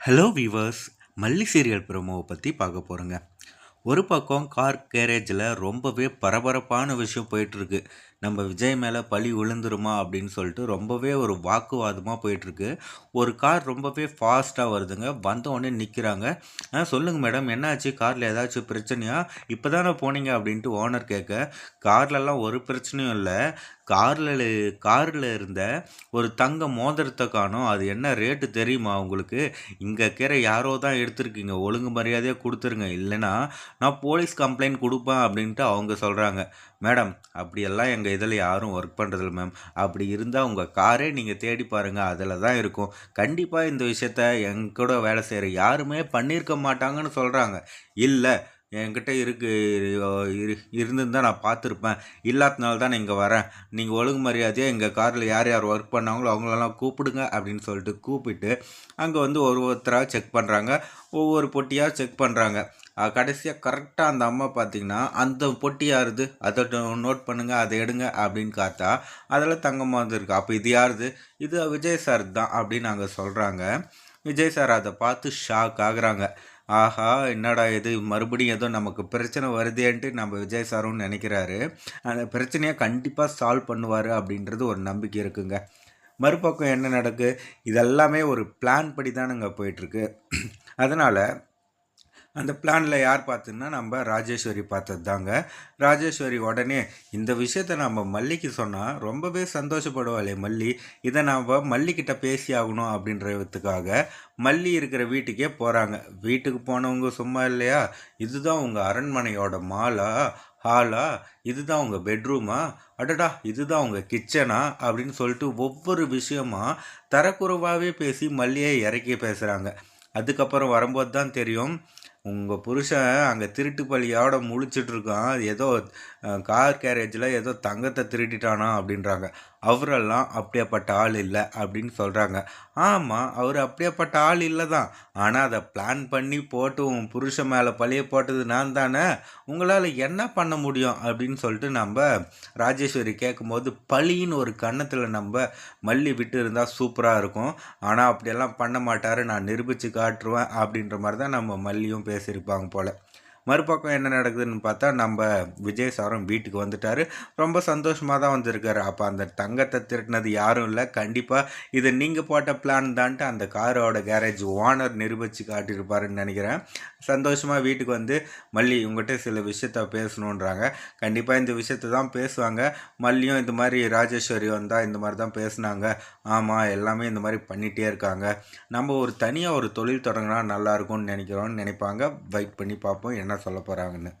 Hello viewers Malli serial ப்ரோமோவை பற்றி பார்க்க போகிறோங்க ஒரு பக்கம் கார் கேரேஜில் ரொம்பவே பரபரப்பான விஷயம் போயிட்டுருக்கு நம்ம விஜய் மேலே பழி விழுந்துருமா அப்படின்னு சொல்லிட்டு ரொம்பவே ஒரு வாக்குவாதமாக போயிட்டுருக்கு. ஒரு கார் ரொம்பவே ஃபாஸ்ட்டாக வருதுங்க. வந்த உடனே நிற்கிறாங்க ஆ சொல்லுங்கள் மேடம் என்னாச்சு? காரில் ஏதாச்சும் பிரச்சனையா? இப்போ தானே போனீங்க அப்படின்ட்டு ஓனர் கேட்க கார்லலாம் ஒரு பிரச்சனையும் இல்லை. காரில் காரில் இருந்த ஒரு தங்க மோதிரத்தை காணும். அது என்ன ரேட்டு தெரியுமா உங்களுக்கு? இங்கே கீரை யாரோ தான் எடுத்திருக்கீங்க. ஒழுங்கு மரியாதையாக கொடுத்துருங்க. இல்லைன்னா நான் போலீஸ் கம்ப்ளைண்ட் கொடுப்பேன் அப்படின்ட்டு அவங்க சொல்கிறாங்க மேடம் அப்படியெல்லாம் எங்கள் இதில் யாரும் ஒர்க் பண்ணுறதில்ல மேம் அப்படி இருந்தால் உங்கள் காரே நீங்கள் தேடி பாருங்கள் அதில் தான் இருக்கும். கண்டிப்பாக இந்த விஷயத்த எங்கூட வேலை செய்கிற யாருமே பண்ணியிருக்க மாட்டாங்கன்னு சொல்கிறாங்க இல்லை என்கிட்ட இருக்கு. இரு இருந்திருந்தால் நான் பார்த்துருப்பேன். இல்லாதனால தான் நான் இங்கே வரேன். நீங்கள் ஒழுங்கு மரியாதையாக எங்கள் காரில் யார் யார் ஒர்க் பண்ணாங்களோ அவங்களெல்லாம் கூப்பிடுங்க அப்படின்னு சொல்லிட்டு கூப்பிட்டு அங்கே வந்து ஒரு ஒருத்தராக செக் பண்ணுறாங்க ஒவ்வொரு பொட்டியாக செக் பண்ணுறாங்க கடைசியாக கரெக்டாக அந்த அம்மா பார்த்தீங்கன்னா அந்த பொட்டி யாருது? அதை நோட் பண்ணுங்கள் அதை எடுங்க அப்படின்னு காத்தா அதில் தங்கமாக இருந்திருக்கு அப்போ இது யாருது? இது விஜய் சார் தான் அப்படின்னு நாங்கள் சொல்கிறாங்க விஜய் சார் அதை பார்த்து ஷாக் ஆகுறாங்க. ஆஹா என்னடா இது? மறுபடியும் ஏதோ நமக்கு பிரச்சனை வருதேன்ட்டு நம்ம விஜய் சாரும் நினைக்கிறாரு. அந்த பிரச்சனையை கண்டிப்பாக சால்வ் பண்ணுவார் அப்படின்றது ஒரு நம்பிக்கை இருக்குங்க. மறுபக்கம் என்ன நடக்கு? இதெல்லாமே ஒரு பிளான் படி தானுங்க போயிட்டுருக்கு. அதனால் அந்த பிளானில் யார் பார்த்துன்னா நம்ம ராஜேஸ்வரி பார்த்தது தாங்க ராஜேஸ்வரி உடனே இந்த விஷயத்த நம்ம மல்லிக்கு சொன்னால் ரொம்பவே சந்தோஷப்படுவாளே மல்லி. இதை நாம் மல்லிக்கிட்ட பேசி ஆகணும் அப்படின்றதுக்காக மல்லி இருக்கிற வீட்டுக்கே போகிறாங்க வீட்டுக்கு போனவங்க சும்மா இல்லையா? இதுதான் உங்கள் அரண்மனையோட மாலா ஹாலா இதுதான் உங்கள் பெட்ரூமா? அடடா இதுதான் உங்கள் கிச்சனா? அப்படின்னு சொல்லிட்டு ஒவ்வொரு விஷயமா தரக்குறைவாகவே பேசி மல்லியை இறக்கி பேசுகிறாங்க அதுக்கப்புறம் வரும்போது தான் தெரியும் உங்கள் புருஷன் அங்கே திருட்டு பள்ளியோட முழிச்சிட்ருக்கான் ஏதோ கார் கேரேஜில் ஏதோ தங்கத்தை திருட்டிட்டானா அப்படின்றாங்க. அவரெல்லாம் அப்படியேப்பட்ட ஆள் இல்லை அப்படின்னு சொல்கிறாங்க ஆமாம் அவர் அப்படியேப்பட்ட ஆள் இல்லை தான் ஆனால் அதை பிளான் பண்ணி போட்டு உன் புருஷன் மேலே பழிய போட்டது நான் தானே? உங்களால் என்ன பண்ண முடியும்? அப்படின்னு சொல்லிட்டு நம்ம ராஜேஸ்வரி கேட்கும்போது பழின்னு ஒரு கன்னத்தில் நம்ம மல்லி விட்டு இருந்தால் சூப்பராக இருக்கும். ஆனால் அப்படியெல்லாம் பண்ண மாட்டார். நான் நிரூபித்து காட்டுருவேன். அப்படின்ற மாதிரி தான் நம்ம மல்லியும் பேசியிருப்பாங்க போல். மறுபக்கம் என்ன நடக்குதுன்னு பார்த்தா நம்ம விஜய் சாரும் வீட்டுக்கு வந்துட்டார். ரொம்ப சந்தோஷமாக தான் வந்திருக்காரு. அப்போ அந்த தங்கத்தை திருட்டினது யாரும் இல்லை. கண்டிப்பாக இது நீங்கள் போட்ட பிளான் தான்ட்டு அந்த காரோட கேரேஜ் ஓனர் நிரூபித்து காட்டியிருப்பாருன்னு நினைக்கிறேன். சந்தோஷமாக வீட்டுக்கு வந்து மல்லி உங்கள்கிட்ட சில விஷயத்த பேசணுன்றாங்க கண்டிப்பாக இந்த விஷயத்த தான் பேசுவாங்க. மல்லியும் இந்த மாதிரி ராஜேஸ்வரி வந்தால் இந்த மாதிரி தான் பேசுனாங்க. ஆமாம் எல்லாமே இந்த மாதிரி பண்ணிகிட்டே இருக்காங்க. நம்ம ஒரு தனியாக ஒரு தொழில் தொடங்கினா நல்லாயிருக்கும்னு நினைக்கிறோன்னு நினைப்பாங்க. வெயிட் பண்ணி பார்ப்போம். என்ன சொல்ல போகிறாங்கன்னு